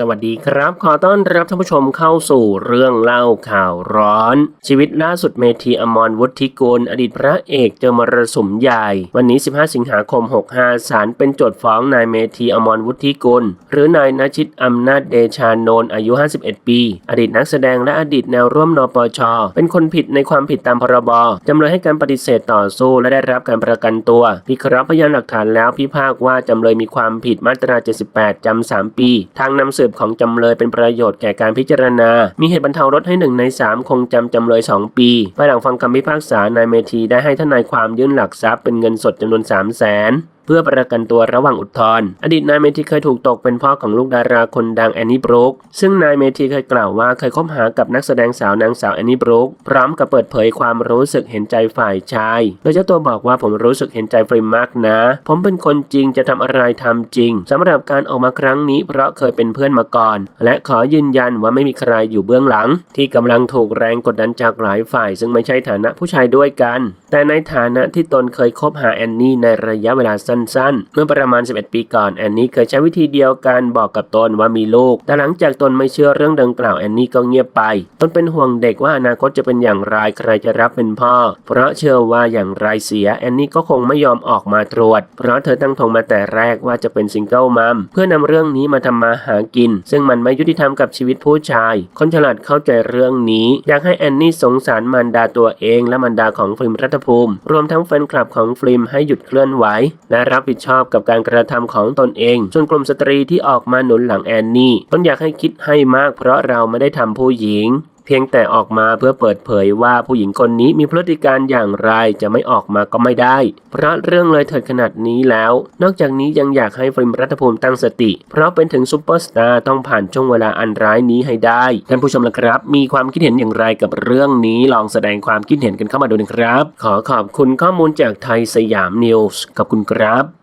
สวัสดีครับ ขอต้อนรับท่านผู้ชมเข้าสู่เรื่องเล่าข่าวร้อน ชีวิตล่าสุดเมธีอมรวุฒิกุลอดีตพระเอกเจอมรสุมใหญ่ วันนี้ 15 สิงหาคม 65 ศาลเป็นโจทย์ฟ้องนายเมธีอมรวุฒิกุลหรือนายนชิตอำนาจเดชานนท์อายุ 51 ปี อดีตนักแสดงและอดีตแนวร่วมนปช เป็นคนผิดในความผิดตามพรบจำเลยให้การปฏิเสธต่อสู้และได้รับการประกันตัวพิเคราะห์พยานหลักฐานแล้วพิพากว่าจำเลยมีความผิดมาตรา 78จำ3 ปี ทางนำสืบของจำเลยเป็นประโยชน์แก่การพิจารณา มีเหตุบรรเทาลดให้หนึ่งใน3คงจำจำเลย 2 ปีภายหลังฟังคำพิพากษานายเมธีได้ให้ทนายความยื่นหลักทรัพย์เป็นเงินสดจำนวน3 0 0 0 0 0 เพื่อประกันตัวระหว่างอุทธรณ์อดีตนายเมธีเคยถูกตกเป็นพ่อของลูกดาราคนดังแอนนี่บรูคซึ่งนายเมธีเคยกล่าวว่าเคยคบหากับนักแสดงสาวนางสาวแอนนี่บรูคพร้อมกับเปิดเผยความรู้สึกเห็นใจฝ่ายชาย โดยเจ้าตัวบอกว่าผมรู้สึกเห็นใจฟริมมากนะ ผมเป็นคนจริงจะทำอะไรทำจริงสำหรับการออกมาครั้งนี้เพราะเคยเป็นเพื่อนมาก่อน และขอยืนยันว่าไม่มีใครอยู่เบื้องหลัง ที่กำลังถูกแรงกดดันจากหลายฝ่าย ซึ่งไม่ใช่ฐานะผู้ชายด้วยกัน แต่ในฐานะที่ตนเคยคบหาแอนนี่ในระยะเวลาสั้นๆ เมื่อประมาณ 11 ปีก่อนแอนนี่เคยใช้วิธีเดียวกันบอกกับตนว่ามีลูก แต่หลังจากตนไม่เชื่อเรื่องดังกล่าวแอนนี่ก็เงียบไป ตนเป็นห่วงเด็กว่าอนาคตจะเป็นอย่างไรใครจะรับเป็นพ่อ เพราะเชื่อว่าอย่างไรเสียแอนนี่ก็คงไม่ยอมออกมาตรวจ เพราะเธอตั้งทงมาแต่แรกว่าจะเป็นซิงเกิลมัมเพื่อนำเรื่องนี้มาทำมาหากิน ซึ่งมันไม่ยุติธรรมกับชีวิตผู้ชาย คนฉลาดเข้าใจเรื่องนี้อยากให้แอนนี่สงสารมารดาตัวเองและมารดาของฟิล์มรัฐภูมิ รวมทั้งแฟนคลับของฟิล์มให้หยุดเคลื่อนไหวและรับผิดชอบกับการกระทำของตนเอง ส่วนกลุ่มสตรีที่ออกมาหนุนหลังแอนนี่ตนองอยากให้คิดให้มากเพราะเราไม่ได้ทำผู้หญิง เพียงแต่ออกมาเพื่อเปิดเผยว่าผู้หญิงคนนี้มีพฤติการอย่างไรจะไม่ออกมาก็ไม่ได้ เพราะเรื่องเลยเถิดขนาดนี้แล้ว นอกจากนี้ยังอยากให้ฟิล์มรัฐภูมิตั้งสติ เพราะเป็นถึงซูเปอร์สตาร์ต้องผ่านช่วงเวลาอันร้ายนี้ให้ได้ท่านผู้ชมละครับ มีความคิดเห็นอย่างไรกับเรื่องนี้ลองแสดงความคิดเห็นกันเข้ามาดูนะครับ ขอขอบคุณข้อมูลจากไทยสยามนิวส์ขอบคุณครับ